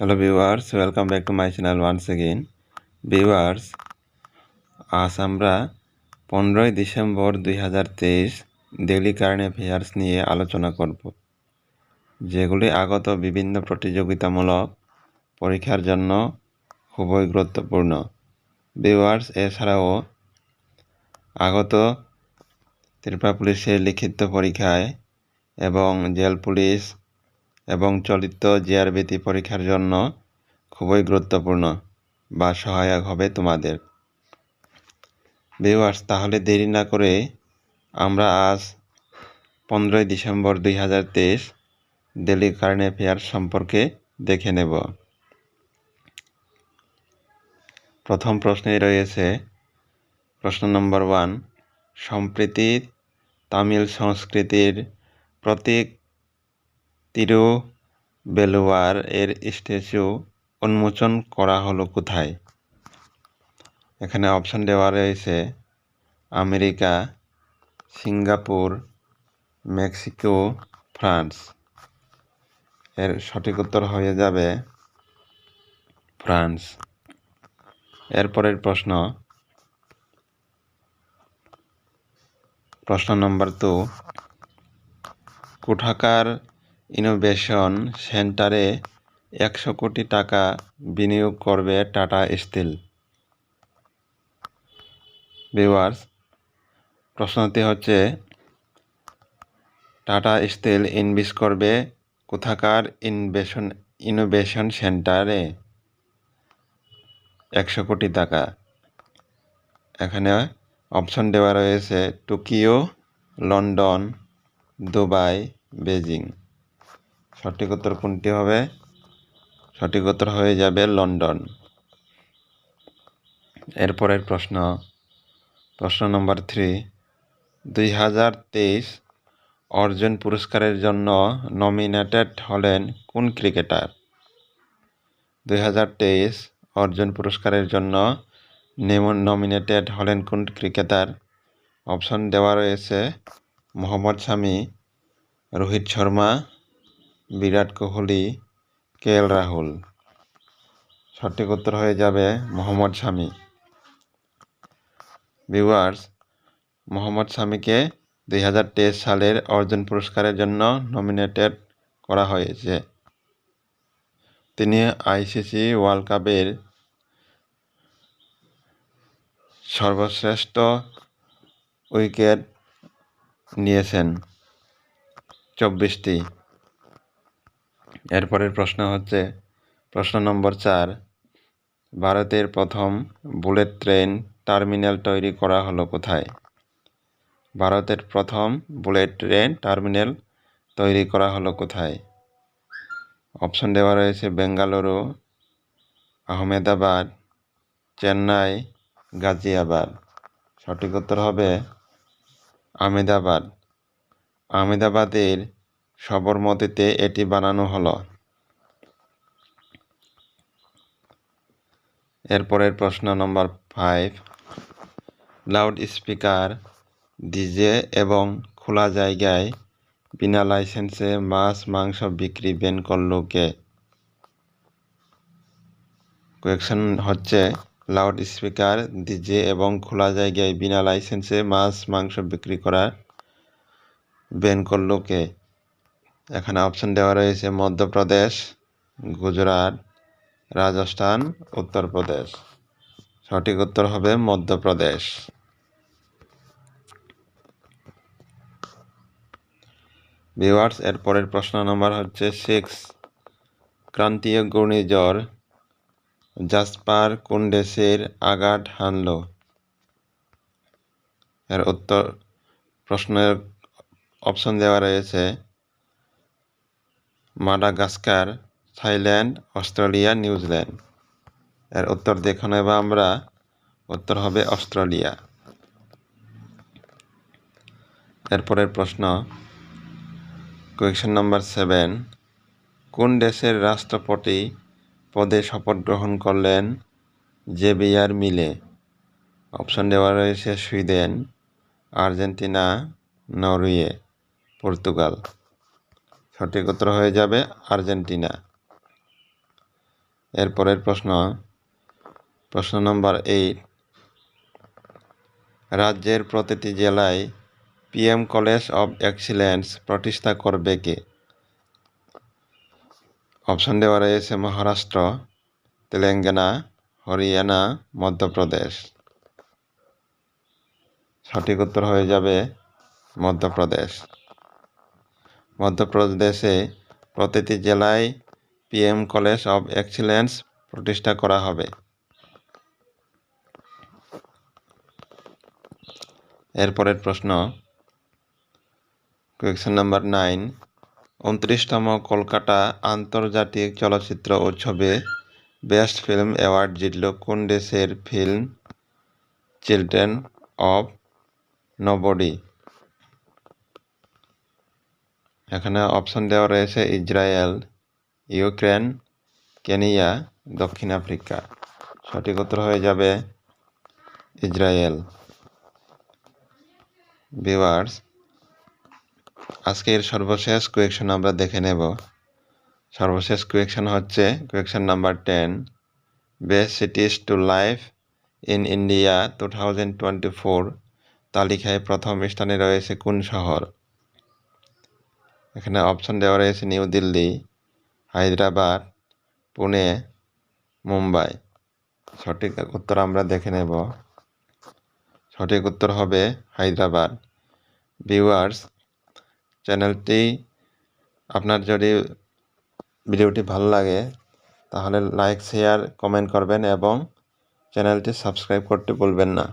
Hello viewers welcome back to my channel once again viewers আজ আমরা পনেরোই December দুই হাজার তেইশ ডেইলি কারেন্ট অ্যাফেয়ার্স নিয়ে আলোচনা করব, যেগুলি আগত বিভিন্ন প্রতিযোগিতামূলক পরীক্ষার জন্য খুবই গুরুত্বপূর্ণ। ভিউয়ার্স এছাড়াও আগত ত্রিপুরা পুলিশের লিখিত পরীক্ষায় এবং জেল পুলিশ এবং চলিত জিআরবিটি পরীক্ষার জন্য খুবই গুরুত্বপূর্ণ বা সহায়ক হবে তোমাদের। ভিউয়ার্স তাহলে দেরি না করে আমরা আজ পনেরোই ডিসেম্বর দুই হাজার তেইশ ডেলি কারেন্ট অ্যাফেয়ার সম্পর্কে দেখে নেব। প্রথম প্রশ্নে রয়েছে, প্রশ্ন নম্বর ওয়ান সম্প্রীতি তামিল সংস্কৃতির প্রতীক তিরুবেলুয়ার এর স্ট্যাচু উন্মোচন করা হলো কোথায়? এখানে অপশন দেওয়া রয়েছে, আমেরিকা, সিঙ্গাপুর, মেক্সিকো, ফ্রান্স। এর সঠিক উত্তর হয়ে যাবে ফ্রান্স। এরপরের প্রশ্ন প্রশ্ন নম্বর টু কোঠাকার ইনোভেশন সেন্টারে একশো কোটি টাকা বিনিয়োগ করবে টাটা স্টিল। ভিউয়ার্স, প্রশ্নটি হচ্ছে, টাটা স্টিল ইনভেস্ট করবে কোথাকার ইনভেশন, ইনোভেশন সেন্টারে? একশো কোটি টাকা। এখানে অপশন দেওয়া রয়েছে, টোকিও, লন্ডন, দুবাই, বেজিং। সঠিক উত্তর কোনটি হবে? সঠিক উত্তর হয়ে যাবে লন্ডন। এরপরের প্রশ্ন। প্রশ্ন নম্বর থ্রি। দুই হাজার তেইশ অর্জুন পুরস্কারের জন্য নমিনেটেড হলেন কোন ক্রিকেটার? দুই হাজার তেইশ অর্জুন পুরস্কারের জন্য নমিনেটেড হলেন কোন ক্রিকেটার? অপশন দেওয়া রয়েছে মোহাম্মদ শামি, রোহিত শর্মা বিরাট কোহলি কে এল রাহুল। সঠিক উত্তর হয়ে যাবে মোহাম্মদ শামি। ভিউয়ার্স, মোহাম্মদ শামিকে দুই হাজার তেইশ সালের অর্জুন পুরস্কারের জন্য নমিনেটেড করা হয়েছে। তিনি আইসিসি ওয়ার্ল্ড কাপের সর্বশ্রেষ্ঠ উইকেট নিয়েছেন। চব্বিশটি এরপরের প্রশ্ন হচ্ছে, প্রশ্ন নম্বর চার, ভারতের প্রথম বুলেট ট্রেন টার্মিনাল তৈরি করা হলো কোথায়? ভারতের প্রথম বুলেট ট্রেন টার্মিনাল তৈরি করা হলো কোথায়? অপশন দেওয়া রয়েছে বেঙ্গালুরু, আহমেদাবাদ, চেন্নাই, গাজিয়াবাদ। সঠিক উত্তর হবে আহমেদাবাদ। আহমেদাবাদের সবরমতিতে এটি বানানো হলো। এরপরের প্রশ্ন নম্বর ফাইভ লাউড স্পিকার ডিজে এবং খোলা জায়গায় বিনা লাইসেন্সে মাছ, মাংস বিক্রি ব্যান করল কে? কোয়েকশন হচ্ছে লাউড স্পিকার ডিজে এবং খোলা জায়গায় বিনা লাইসেন্সে মাছ, মাংস বিক্রি করা ব্যান করল কে? এখানে অপশন দেওয়া রয়েছে মধ্যপ্রদেশ, গুজরাট, রাজস্থান, উত্তরপ্রদেশ। সঠিক উত্তর হবে মধ্যপ্রদেশ। ভিওয়ার্স এর পরের প্রশ্ন নম্বর হচ্ছে সিক্স। ক্রান্তীয় ঘূর্ণিঝড় জাসপার কোন দেশের আঘাত হানল। এর উত্তর, প্রশ্নের অপশন দেওয়া রয়েছে মাডাগাস্কার, থাইল্যান্ড, অস্ট্রেলিয়া নিউজিল্যান্ড এর উত্তর দেখে নেব আমরা, উত্তর হবে অস্ট্রেলিয়া। এরপরের প্রশ্ন কোয়েশন নাম্বার সেভেন কোন দেশের রাষ্ট্রপতি পদে শপথ গ্রহণ করলেন জেবিয়ার মিলে? অপশন দেওয়া রয়েছে সুইডেন, আর্জেন্টিনা, নরওয়ে, পর্তুগাল। সঠিক উত্তর হয়ে যাবে আর্জেন্টিনা। এরপরের প্রশ্ন প্রশ্ন নম্বর এইট রাজ্যের প্রতিটি জেলায় পিএম কলেজ অব এক্সিলেন্স প্রতিষ্ঠা করবে কে? অপশন দেওয়া রয়েছে মহারাষ্ট্র, তেলেঙ্গানা, হরিয়ানা, মধ্যপ্রদেশ। সঠিক উত্তর হয়ে যাবে মধ্যপ্রদেশ। মধ্যপ্রদেশে প্রতিটি জেলায় পিএম কলেজ অব এক্সিলেন্স প্রতিষ্ঠা করা হবে। এরপরের প্রশ্ন কোয়েকশন নাম্বার নাইন উনত্রিশতম কলকাতা আন্তর্জাতিক চলচ্চিত্র উৎসবে বেস্ট ফিল্ম অ্যাওয়ার্ড জিতল কোন দেশের ফিল্ম চিলড্রেন অফ নবডি? এখানে অপশন দেওয়া রয়েছে ইসরায়েল, ইউক্রেন, কেনিয়া, দক্ষিণ আফ্রিকা। সঠিক উত্তর হয়ে যাবে ইসরায়েল। ভিউয়ার্স আজকের সর্বশেষ কোয়েকশন আমরা দেখে নেব। সর্বশেষ কোয়েকশন হচ্ছে question number ten best cities to life in India two thousand twenty four তালিকায় প্রথম স্থানে রয়েছে কোন শহর? এখানে অপশন দেওয়া রয়েছে নিউ দিল্লি হায়দ্রাবাদ পুনে মুম্বাই সঠিক উত্তর আমরা দেখে নেব। সঠিক উত্তর হবে হায়দ্রাবাদ। ভিউয়ার্স চ্যানেলটি আপনার যদি ভিডিওটি ভালো লাগে, তাহলে লাইক শেয়ার কমেন্ট করবেন এবং চ্যানেলটি সাবস্ক্রাইব করতে বলবেন না।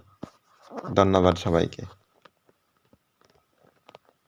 ধন্যবাদ সবাইকে।